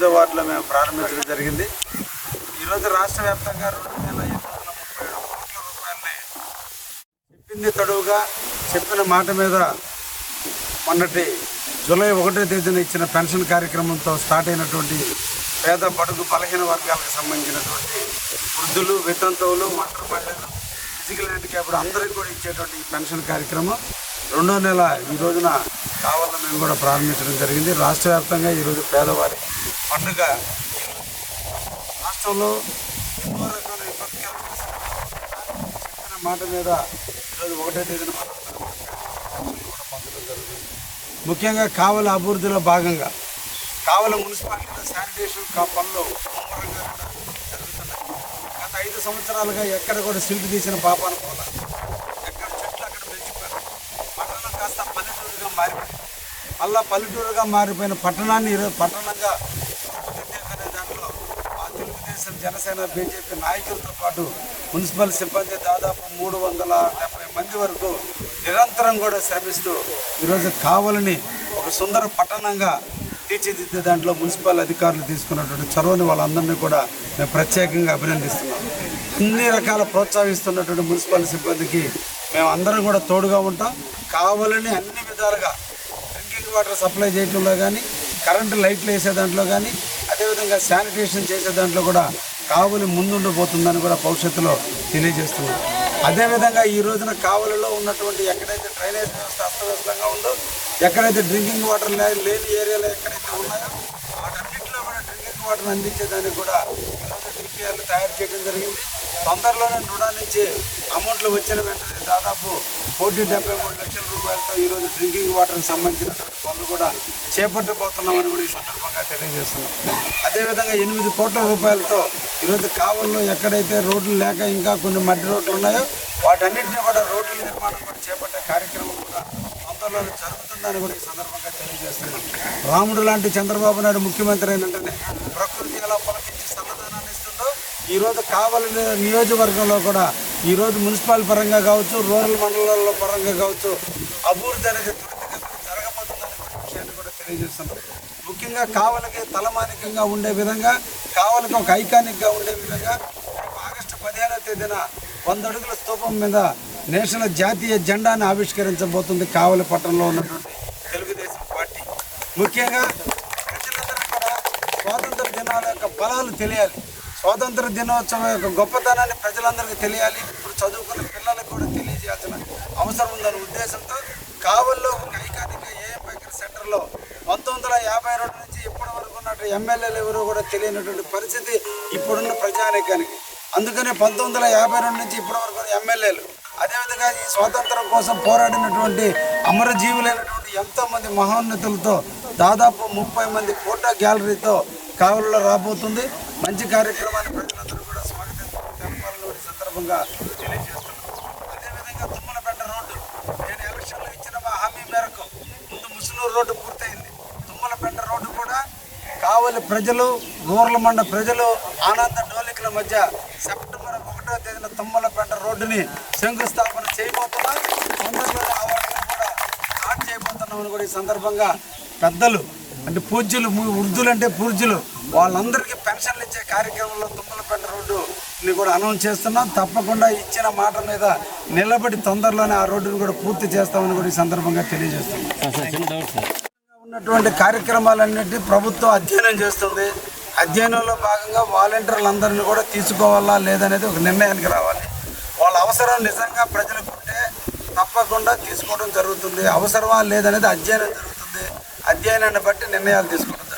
ఎనిమిదో వార్డులో మేము ప్రారంభించడం జరిగింది. ఈరోజు రాష్ట్ర వ్యాప్తంగా రెండు వేల ఎనిమిది వందల ముప్పై ఏడు కోట్ల రూపాయలని చెప్పింది తడువుగా చెప్పిన మాట మీద మొన్నటి జూలై ఒకటో తేదీన ఇచ్చిన పెన్షన్ కార్యక్రమంతో స్టార్ట్ అయినటువంటి పేద బడుగు బలహీన వర్గాలకు సంబంధించినటువంటి వృద్ధులు వితంతువులు ఒంటరి మహిళలు ఫిజికల్ హ్యాండిక్యాప్డ్ అందరికీ కూడా ఇచ్చేటువంటి ఈ పెన్షన్ కార్యక్రమం రెండో నెల ఈ రోజున కావాలని మేము కూడా ప్రారంభించడం జరిగింది. రాష్ట్ర వ్యాప్తంగా ఈరోజు పేదవారి పండుగ. రాష్ట్రంలో ఎన్నో రకాల విపత్కర చెప్పిన మాట మీద ఈరోజు ఒకటే తేదీన కూడా జరుగుతుంది ముఖ్యంగా కావల అభివృద్ధిలో భాగంగా కావల మున్సిపాలిటీలో శానిటేషన్ కా- పనులు ముమ్మరంగా జరుగుతున్నాయి. గత ఐదు సంవత్సరాలుగా ఎక్కడ కూడా సిల్క్ తీసిన పాపాన పోల. ఎక్కడ చెట్లు అక్కడ పెంచిపోయారు. పట్టణం కాస్త పల్లెటూరుగా మారిపోయింది. మళ్ళా పల్లెటూరుగా మారిపోయిన పట్టణాన్ని పట్టణంగా తెలుగుదేశం జనసేన బీజేపీ నాయకులతో పాటు మున్సిపల్ సిబ్బంది దాదాపు మూడు వందల డెబ్బై మంది వరకు నిరంతరం కూడా శ్రమిస్తూ ఈరోజు కావాలని ఒక సుందర పట్టణంగా తీర్చిదిద్దే దాంట్లో మున్సిపల్ అధికారులు తీసుకున్నటువంటి చొరవని వాళ్ళందరినీ కూడా మేము ప్రత్యేకంగా అభినందిస్తున్నాం. అన్ని రకాల ప్రోత్సహిస్తున్నటువంటి మున్సిపల్ సిబ్బందికి మేము అందరం కూడా తోడుగా ఉంటాం. కావాలని అన్ని విధాలుగా డ్రింకింగ్ వాటర్ సప్లై చేయడంలో కానీ కరెంటు లైట్లు వేసే దాంట్లో కానీ అదేవిధంగా శానిటేషన్ చేసే దాంట్లో కూడా కావలి ముందుండబోతుందని కూడా భవిష్యత్తులో తెలియజేస్తున్నారు. అదేవిధంగా ఈ రోజున కావలిలో ఉన్నటువంటి ఎక్కడైతే డ్రైనేజ్ వ్యవస్థ అస్తవ్యస్తంగా ఉందో ఎక్కడైతే డ్రింకింగ్ వాటర్ లేని ఏరియాలో ఎక్కడైతే ఉన్నాయో వాటన్నింటిలో కూడా డ్రింకింగ్ వాటర్ అందించేదానికి కూడా ఈరోజు డిపిఆర్లు తయారు చేయడం జరిగింది. తొందరలోనే రుణా నుంచి అమౌంట్లు వచ్చిన వెంటనే దాదాపు కోటి డెబ్బై మూడు లక్షల రూపాయలతో ఈరోజు డ్రింకింగ్ వాటర్కి సంబంధించిన పనులు కూడా చేపట్టబోతున్నామని కూడా ఈ సందర్భంగా తెలియజేస్తున్నాం. అదేవిధంగా ఎనిమిది కోట్ల రూపాయలతో ఈరోజు కావల్లో ఎక్కడైతే రోడ్లు లేక ఇంకా కొన్ని మట్టి రోడ్లు ఉన్నాయో వాటన్నింటినీ కూడా రోడ్ల నిర్మాణం కూడా చేపట్టే కార్యక్రమం కూడా తొందరలో జరుగుతుందని కూడా ఈ సందర్భంగా తెలియజేస్తున్నాం. రాముడు లాంటి చంద్రబాబు నాయుడు ముఖ్యమంత్రి అయినట్టనే ప్రకృతి ఎలా పలకించి సమాధానాన్ని ఇస్తుందో ఈరోజు కావలి నియోజకవర్గంలో కూడా ఈరోజు మున్సిపల్ పరంగా కావచ్చు రూరల్ మండలాల్లో పరంగా కావచ్చు అభివృద్ధి అనేది త్వరితగతిన జరగబోతుందని కూడా ఈ విషయాన్ని కూడా తెలియజేస్తున్నాం ముఖ్యంగా కావలకి తలమానికంగా ఉండే విధంగా కావలకి ఒక ఐకానిక్గా ఉండే విధంగా ఆగస్టు పదిహేనవ తేదీన వంద అడుగుల స్తూపం మీద నేషనల్ జాతీయ జెండాను ఆవిష్కరించబోతుంది కావలి పట్టణంలో ఉన్నటువంటి తెలుగుదేశం పార్టీ. ముఖ్యంగా ప్రజలందరికీ కూడా స్వాతంత్ర దినాల యొక్క బలాలు తెలియాలి. స్వాతంత్ర దినోత్సవం యొక్క గొప్పతనాన్ని ప్రజలందరికీ తెలియాలి. ఇప్పుడు చదువుకున్న పిల్లలకు కూడా తెలియజేయాల్సిన అవసరం ఉందనే ఉద్దేశంతో కావల్లో ఒక పంతొమ్మిది వందల యాభై రెండు నుంచి ఇప్పటి వరకు ఉన్నట్టు ఎమ్మెల్యేలు ఎవరో కూడా తెలియనటువంటి పరిస్థితి ఇప్పుడున్న ప్రజానీకానికి. అందుకనే పంతొమ్మిది వందల యాభై రెండు నుంచి ఇప్పటి వరకు ఎమ్మెల్యేలు అదేవిధంగా ఈ స్వాతంత్రం కోసం పోరాడినటువంటి అమరజీవులైనటువంటి ఎంతోమంది మహోన్నతులతో దాదాపు ముప్పై మంది ఫోటో గ్యాలరీతో కావలిలో రాబోతుంది. మంచి కార్యక్రమాన్ని ప్రజలందరూ కూడా స్వాగతం తెలపాలని సందర్భంగా తెలియజేస్తారు అదేవిధంగా తుమ్మలపేట రోడ్డు నేను ఎలక్షన్లో ఇచ్చిన మా హామీ మేరకు ముందు ముసునూరు రోడ్డు పూర్తయింది తుమ్మలపేట రోడ్డు కూడా కావలి ప్రజలు గోర్లమండ ప్రజలు ఆనంద డోలికల మధ్య సెప్టెంబర్ ఒకటో తేదీన తుమ్మలపేట రోడ్డుని శంకుస్థాపన చేయబోతున్నాం. తొందరలోనే ఆ వాటిని కూడా స్టార్ట్ చేయబోతున్నామని కూడా ఈ సందర్భంగా పెద్దలు అంటే పూజ్యులు వృద్ధులు అంటే పూజ్యులు వాళ్ళందరికీ పెన్షన్లు ఇచ్చే కార్యక్రమంలో తుమ్మలపేట రోడ్డుని కూడా అనౌన్స్ చేస్తున్నాం. తప్పకుండా ఇచ్చిన మాట మీద నిలబడి తొందరలోనే ఆ రోడ్డుని కూడా పూర్తి చేస్తామని కూడా ఈ సందర్భంగా తెలియజేస్తున్నాం. ఉన్నటువంటి కార్యక్రమాలన్నింటినీ ప్రభుత్వం అధ్యయనం చేస్తుంది. అధ్యయనంలో భాగంగా వాలంటీర్లందరినీ కూడా తీసుకోవాలా లేదనేది ఒక నిర్ణయానికి రావాలి. వాళ్ళ అవసరం నిజంగా ప్రజలకు ఉంటే తప్పకుండా తీసుకోవడం జరుగుతుంది. అవసరమా లేదనేది అధ్యయనం జరుగుతుంది. అధ్యయనాన్ని బట్టి నిర్ణయాలు తీసుకోవడం